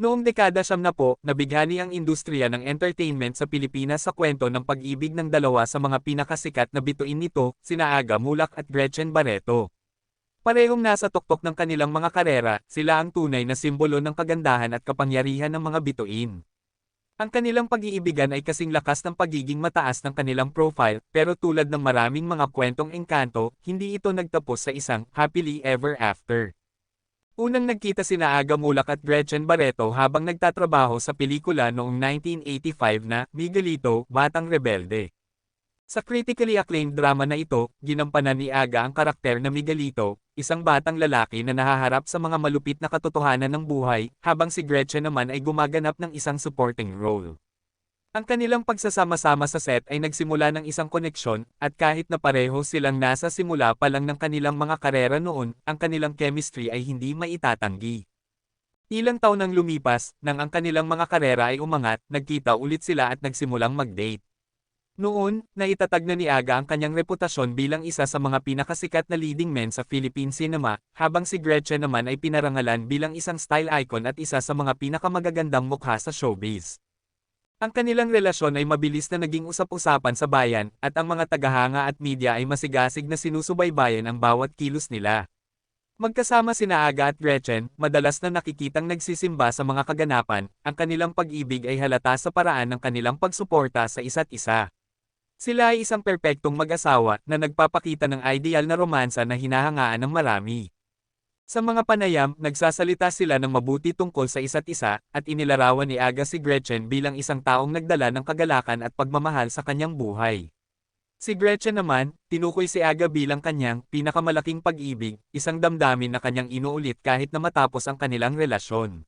Noong dekada siyam na po, nabighani ang industriya ng entertainment sa Pilipinas sa kwento ng pag-ibig ng dalawa sa mga pinakasikat na bituin nito, sina Aga Mulak at Gretchen Barreto. Parehong nasa tuktok ng kanilang mga karera, sila ang tunay na simbolo ng kagandahan at kapangyarihan ng mga bituin. Ang kanilang pag-iibigan ay kasing lakas ng pagiging mataas ng kanilang profile, pero tulad ng maraming mga kwentong engkanto, hindi ito nagtapos sa isang happily ever after. Unang nagkita sina Aga Mulak at Gretchen Barreto habang nagtatrabaho sa pelikula noong 1985 na Miguelito, Batang Rebelde. Sa critically acclaimed drama na ito, ginampanan ni Aga ang karakter na Miguelito, isang batang lalaki na nahaharap sa mga malupit na katotohanan ng buhay, habang si Gretchen naman ay gumaganap ng isang supporting role. Ang kanilang pagsasama-sama sa set ay nagsimula ng isang koneksyon, at kahit na pareho silang nasa simula pa lang ng kanilang mga karera noon, ang kanilang chemistry ay hindi maitatanggi. Ilang taon nang lumipas, nang ang kanilang mga karera ay umangat, nagkita ulit sila at nagsimulang mag-date. Noon, naitatag na ni Aga ang kanyang reputasyon bilang isa sa mga pinakasikat na leading men sa Philippine cinema, habang si Gretchen naman ay pinarangalan bilang isang style icon at isa sa mga pinakamagagandang mukha sa showbiz. Ang kanilang relasyon ay mabilis na naging usap-usapan sa bayan, at ang mga tagahanga at media ay masigasig na sinusubaybayan ang bawat kilos nila. Magkasama sina Aga at Gretchen, madalas na nakikitang nagsisimba sa mga kaganapan, ang kanilang pag-ibig ay halata sa paraan ng kanilang pagsuporta sa isa't isa. Sila ay isang perpektong mag-asawa na nagpapakita ng ideal na romansa na hinahangaan ng marami. Sa mga panayam, nagsasalita sila ng mabuti tungkol sa isa't isa, at inilarawan ni Aga si Gretchen bilang isang taong nagdala ng kagalakan at pagmamahal sa kanyang buhay. Si Gretchen naman, tinukoy si Aga bilang kanyang pinakamalaking pag-ibig, isang damdamin na kanyang inuulit kahit na matapos ang kanilang relasyon.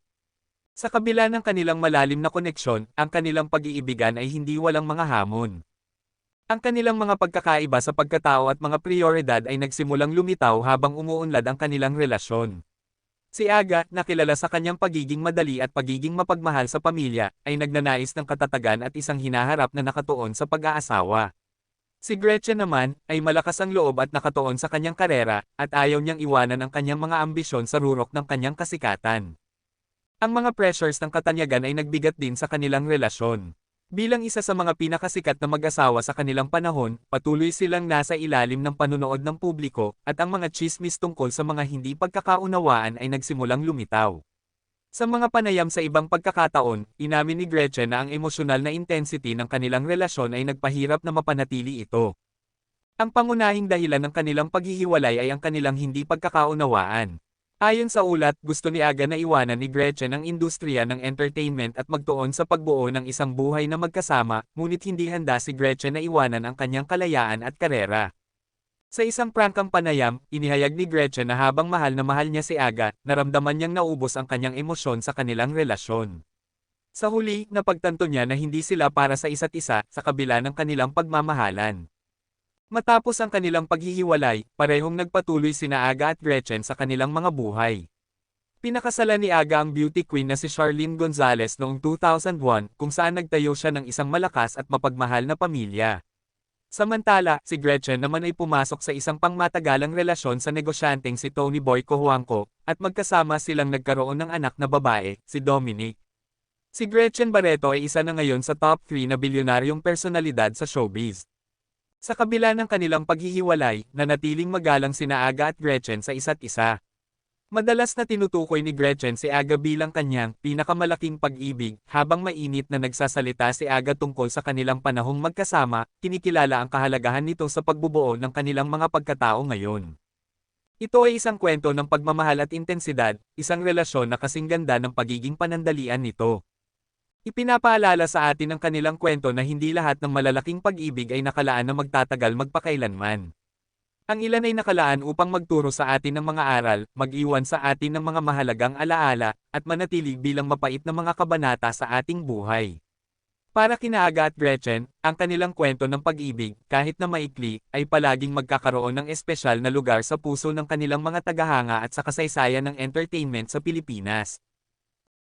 Sa kabila ng kanilang malalim na koneksyon, ang kanilang pag-iibigan ay hindi walang mga hamon. Ang kanilang mga pagkakaiba sa pagkatao at mga prioridad ay nagsimulang lumitaw habang umuunlad ang kanilang relasyon. Si Aga, na kilala sa kanyang pagiging madali at pagiging mapagmahal sa pamilya, ay nagnanais ng katatagan at isang hinaharap na nakatuon sa pag-aasawa. Si Gretchen naman, ay malakas ang loob at nakatuon sa kanyang karera, at ayaw niyang iwanan ang kanyang mga ambisyon sa rurok ng kanyang kasikatan. Ang mga pressures ng katanyagan ay nagbigat din sa kanilang relasyon. Bilang isa sa mga pinakasikat na mag-asawa sa kanilang panahon, patuloy silang nasa ilalim ng panunood ng publiko, at ang mga chismis tungkol sa mga hindi pagkakaunawaan ay nagsimulang lumitaw. Sa mga panayam sa ibang pagkakataon, inamin ni Gretchen na ang emosyonal na intensity ng kanilang relasyon ay nagpahirap na mapanatili ito. Ang pangunahing dahilan ng kanilang paghihiwalay ay ang kanilang hindi pagkakaunawaan. Ayon sa ulat, gusto ni Aga na iwanan ni Gretchen ang industriya ng entertainment at magtuon sa pagbuo ng isang buhay na magkasama, ngunit hindi handa si Gretchen na iwanan ang kanyang kalayaan at karera. Sa isang prangkang panayam, inihayag ni Gretchen na habang mahal na mahal niya si Aga, naramdaman niyang naubos ang kanyang emosyon sa kanilang relasyon. Sa huli, napagtanto niya na hindi sila para sa isa't isa sa kabila ng kanilang pagmamahalan. Matapos ang kanilang paghihiwalay, parehong nagpatuloy sina Aga at Gretchen sa kanilang mga buhay. Pinakasalan ni Aga ang beauty queen na si Charlene Gonzalez noong 2001 kung saan nagtayo siya ng isang malakas at mapagmahal na pamilya. Samantala, si Gretchen naman ay pumasok sa isang pangmatagalang relasyon sa negosyanteng si Tony Boy Cojuangco, at magkasama silang nagkaroon ng anak na babae, si Dominic. Si Gretchen Barreto ay isa na ngayon sa top 3 na bilyonaryong personalidad sa showbiz. Sa kabila ng kanilang paghihiwalay, nanatiling magalang sina Aga at Gretchen sa isa't isa. Madalas na tinutukoy ni Gretchen si Aga bilang kanyang pinakamalaking pag-ibig, habang mainit na nagsasalita si Aga tungkol sa kanilang panahong magkasama, kinikilala ang kahalagahan nito sa pagbubuo ng kanilang mga pagkatao ngayon. Ito ay isang kwento ng pagmamahal at intensidad, isang relasyon na kasing ganda ng pagiging panandalian nito. Ipinapaalala sa atin ang kanilang kwento na hindi lahat ng malalaking pag-ibig ay nakalaan na magtatagal magpakailanman. Ang ilan ay nakalaan upang magturo sa atin ng mga aral, mag-iwan sa atin ng mga mahalagang alaala, at manatili bilang mapait na mga kabanata sa ating buhay. Para kina Aga at Gretchen, ang kanilang kwento ng pag-ibig, kahit na maikli, ay palaging magkakaroon ng espesyal na lugar sa puso ng kanilang mga tagahanga at sa kasaysayan ng entertainment sa Pilipinas.